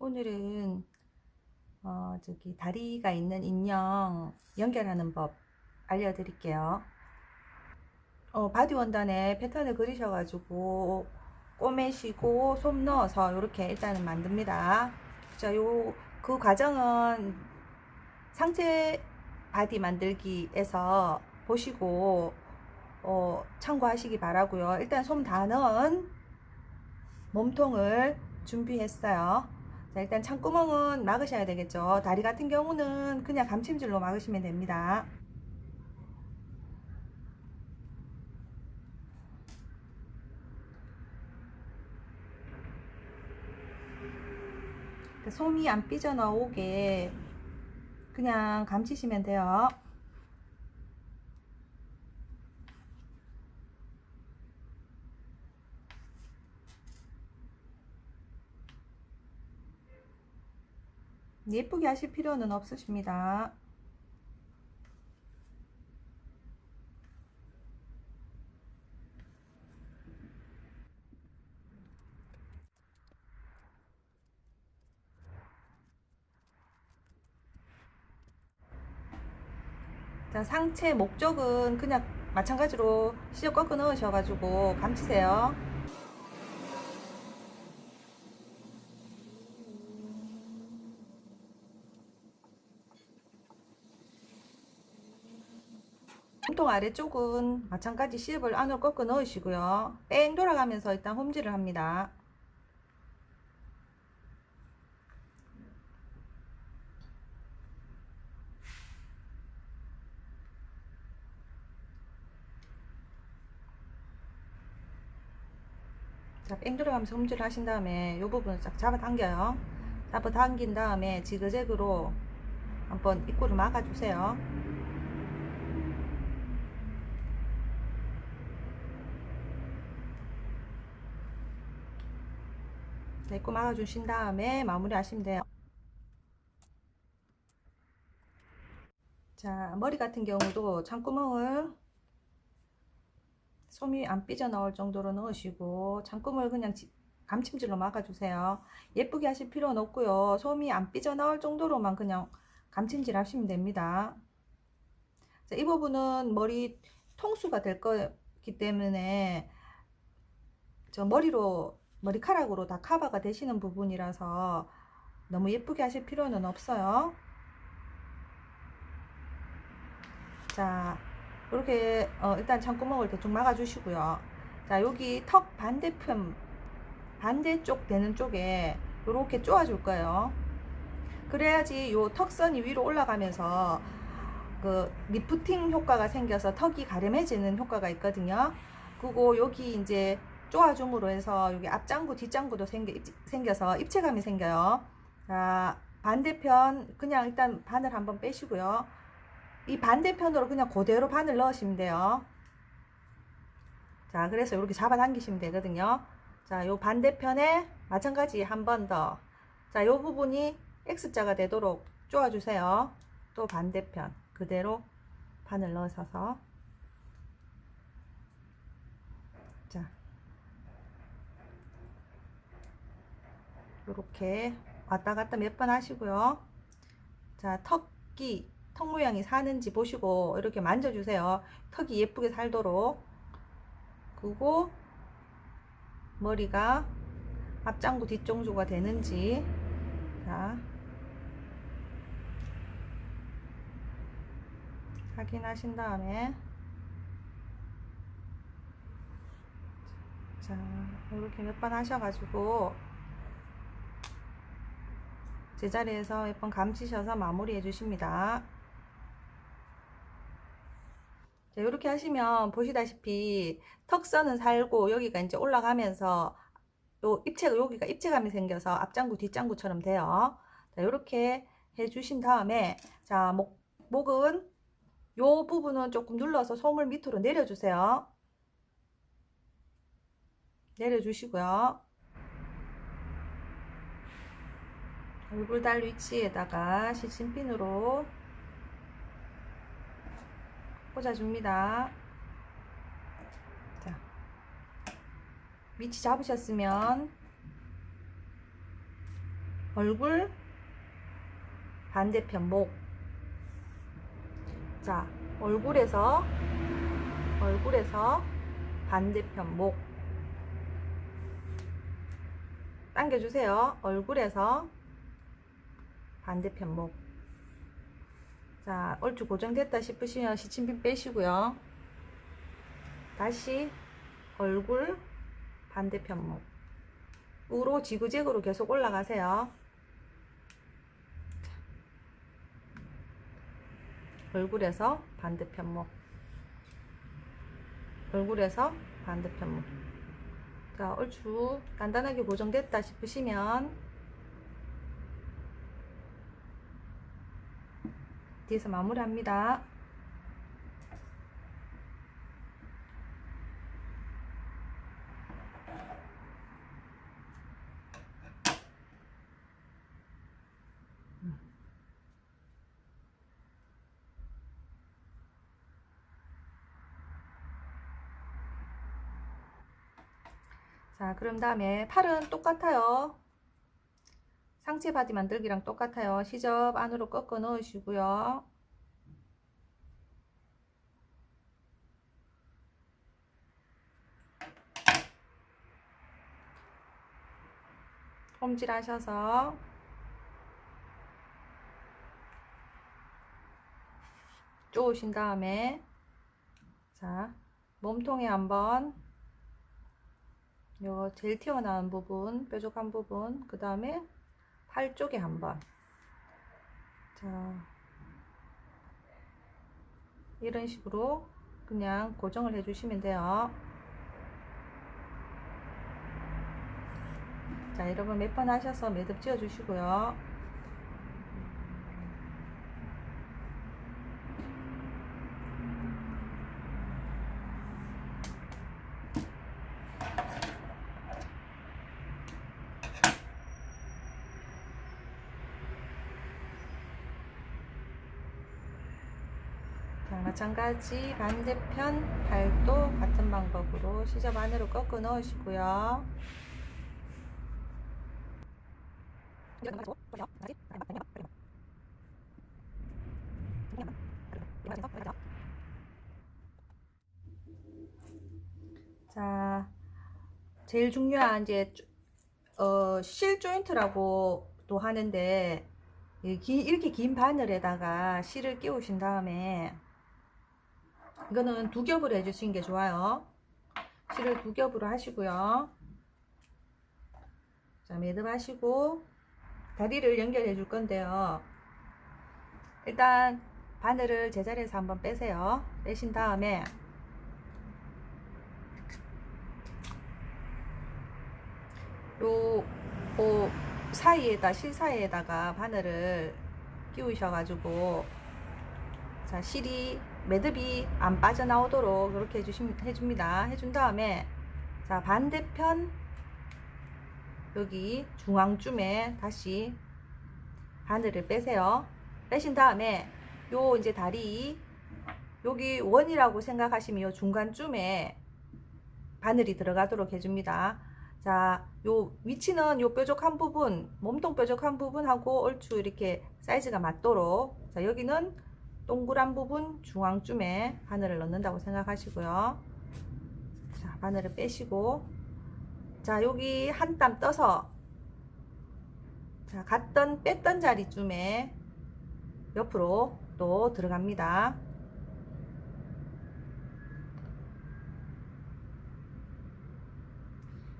오늘은 어, 저기 다리가 있는 인형 연결하는 법 알려드릴게요. 어, 바디 원단에 패턴을 그리셔가지고 꼬매시고 솜 넣어서 이렇게 일단은 만듭니다. 자, 요 그 과정은 상체 바디 만들기에서 보시고 어, 참고하시기 바라고요. 일단 솜 다 넣은 몸통을 준비했어요. 자, 일단 창구멍은 막으셔야 되겠죠. 다리 같은 경우는 그냥 감침질로 막으시면 됩니다. 그 솜이 안 삐져나오게 그냥 감치시면 돼요. 예쁘게 하실 필요는 없으십니다. 자, 상체 목적은 그냥 마찬가지로 시접 꺾어 넣으셔가지고 감치세요. 몸통 아래쪽은 마찬가지 시접을 안으로 꺾어 넣으시고요. 뺑 돌아가면서 일단 홈질을 합니다. 자, 뺑 들어가면서 홈질을 하신 다음에 이 부분을 쫙 잡아 당겨요. 잡아 당긴 다음에 지그재그로 한번 입구를 막아주세요. 자, 입구 막아주신 다음에 마무리 하시면 돼요. 자, 머리 같은 경우도 창구멍을 솜이 안 삐져나올 정도로 넣으시고 창구멍을 그냥 감침질로 막아주세요. 예쁘게 하실 필요는 없고요. 솜이 안 삐져나올 정도로만 그냥 감침질 하시면 됩니다. 자, 이 부분은 머리 통수가 될 거기 때문에 저 머리로 머리카락으로 다 커버가 되시는 부분이라서 너무 예쁘게 하실 필요는 없어요. 자, 이렇게 어, 일단 창구멍을 대충 막아주시고요. 자, 여기 턱 반대편 반대쪽 되는 쪽에 이렇게 쪼아줄 거예요. 그래야지 요 턱선이 위로 올라가면서 그 리프팅 효과가 생겨서 턱이 가름해지는 효과가 있거든요. 그리고 여기 이제 쪼아줌으로 해서 여기 앞장구 뒷장구도 생겨, 생겨서 입체감이 생겨요. 자, 반대편 그냥 일단 바늘 한번 빼시고요. 이 반대편으로 그냥 그대로 바늘 넣으시면 돼요. 자, 그래서 이렇게 잡아당기시면 되거든요. 자, 요 반대편에 마찬가지 한 번 더. 자, 요 부분이 X자가 되도록 쪼아주세요. 또 반대편 그대로 바늘 넣으셔서 자, 이렇게 왔다 갔다 몇 번 하시고요. 자, 턱이 턱 모양이 사는지 보시고 이렇게 만져주세요. 턱이 예쁘게 살도록. 그리고 머리가 앞장구 뒷장구가 되는지 자 확인하신 다음에 자 이렇게 몇 번 하셔가지고 제자리에서 몇 번 감치셔서 마무리 해 주십니다. 자, 이렇게 하시면 보시다시피 턱선은 살고 여기가 이제 올라가면서 요 입체가 여기가 입체감이 생겨서 앞장구 뒷장구처럼 돼요. 자, 이렇게 해주신 다음에 자 목, 목은 요 부분은 조금 눌러서 솜을 밑으로 내려주세요. 내려주시고요. 얼굴 달 위치에다가 시침핀으로 꽂아줍니다. 자, 위치 잡으셨으면 얼굴 반대편 목. 자, 얼굴에서 얼굴에서 반대편 목. 당겨주세요. 얼굴에서 반대편 목. 자, 얼추 고정됐다 싶으시면 시침핀 빼시고요. 다시 얼굴 반대편 목. 우로 지그재그로 계속 올라가세요. 얼굴에서 반대편 목. 얼굴에서 반대편 목. 자, 얼추 간단하게 고정됐다 싶으시면 뒤에서 마무리합니다. 자, 그럼 다음에 팔은 똑같아요. 상체 바디 만들기랑 똑같아요. 시접 안으로 꺾어 넣으시고요. 홈질 하셔서 쪼으신 다음에 자 몸통에 한번 요 제일 튀어나온 부분 뾰족한 부분 그 다음에 팔 쪽에 한번. 자 이런 식으로 그냥 고정을 해 주시면 돼요. 자 여러분 몇 번 하셔서 매듭 지어 주시고요 자, 마찬가지 반대편 팔도 같은 방법으로 시접 안으로 꺾어 넣으시고요. 자, 제일 중요한 이제 어, 실 조인트라고 또 하는데 이렇게 긴 바늘에다가 실을 끼우신 다음에 이거는 두 겹으로 해주시는 게 좋아요. 실을 두 겹으로 하시고요. 자, 매듭 하시고 다리를 연결해 줄 건데요. 일단 바늘을 제자리에서 한번 빼세요. 빼신 다음에 요, 요 사이에다 실 사이에다가 바늘을 끼우셔가지고 자 실이 매듭이 안 빠져나오도록 그렇게 해주심, 해줍니다. 해준 다음에 자 반대편 여기 중앙쯤에 다시 바늘을 빼세요. 빼신 다음에 요 이제 다리 여기 원이라고 생각하시면 요 중간쯤에 바늘이 들어가도록 해줍니다. 자, 요 위치는 요 뾰족한 부분, 몸통 뾰족한 부분하고 얼추 이렇게 사이즈가 맞도록 자, 여기는 동그란 부분 중앙쯤에 바늘을 넣는다고 생각하시고요. 자, 바늘을 빼시고 자, 여기 한 땀 떠서 자, 갔던 뺐던 자리쯤에 옆으로 또 들어갑니다.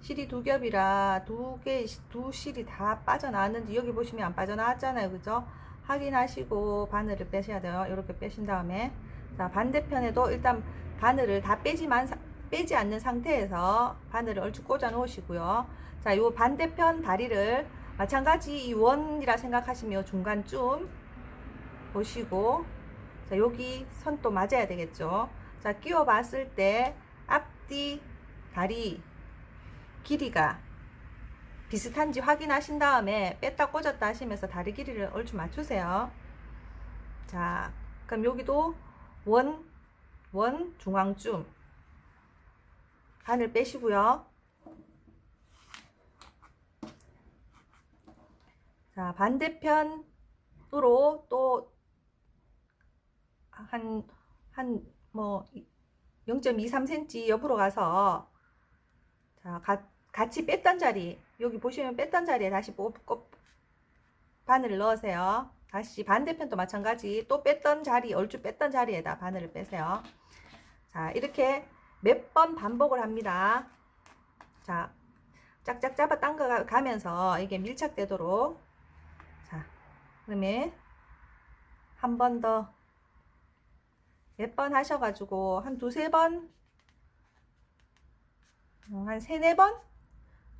실이 두 겹이라 두 개, 두 실이 다 빠져나왔는지 여기 보시면 안 빠져나왔잖아요. 그죠? 확인하시고 바늘을 빼셔야 돼요. 이렇게 빼신 다음에. 자, 반대편에도 일단 바늘을 다 빼지만, 빼지 않는 상태에서 바늘을 얼추 꽂아 놓으시고요. 자, 요 반대편 다리를 마찬가지 이 원이라 생각하시면 중간쯤 보시고, 자, 여기 선 또 맞아야 되겠죠. 자, 끼워 봤을 때 앞뒤 다리 길이가 비슷한지 확인하신 다음에 뺐다 꽂았다 하시면서 다리 길이를 얼추 맞추세요. 자, 그럼 여기도 원, 원 중앙쯤 바늘 빼시고요. 자, 반대편으로 또 한, 한, 뭐, 0.23cm 옆으로 가서, 자, 가, 같이 뺐던 자리, 여기 보시면 뺐던 자리에 다시 뽑고, 바늘을 넣으세요. 다시 반대편도 마찬가지, 또 뺐던 자리, 얼추 뺐던 자리에다 바늘을 빼세요. 자, 이렇게 몇 번 반복을 합니다. 자, 짝짝 잡아 당겨 가면서 이게 밀착되도록. 자, 그다음에 한번 더 몇 번 하셔가지고 한 두세 번, 음, 한 세네 번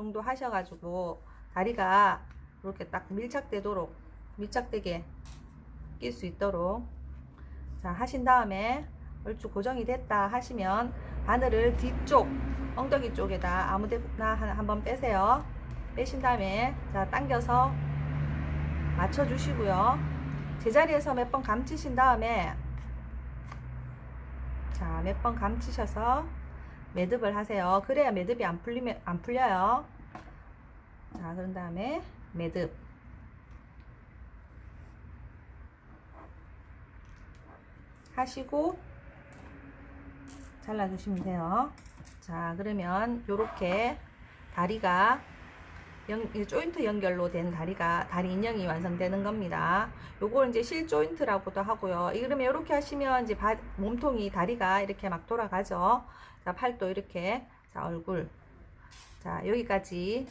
정도 하셔가지고 다리가 이렇게 딱 밀착되도록 밀착되게 낄 수 있도록. 자 하신 다음에 얼추 고정이 됐다 하시면 바늘을 뒤쪽 엉덩이 쪽에다 아무데나 한- 한번 빼세요. 빼신 다음에 자 당겨서 맞춰 주시고요. 제자리에서 몇 번 감치신 다음에 자, 몇 번 감치셔서 매듭을 하세요. 그래야 매듭이 안 풀리면 안 풀려요. 자, 그런 다음에 매듭. 하시고 잘라 주시면 돼요. 자, 그러면 요렇게 다리가 연, 이 조인트 연결로 된 다리가 다리 인형이 완성되는 겁니다. 요걸 이제 실 조인트라고도 하고요. 이- 그러면 이렇게 하시면 이제 바- 몸통이 다리가 이렇게 막 돌아가죠. 자, 팔도 이렇게 자, 얼굴. 자, 여기까지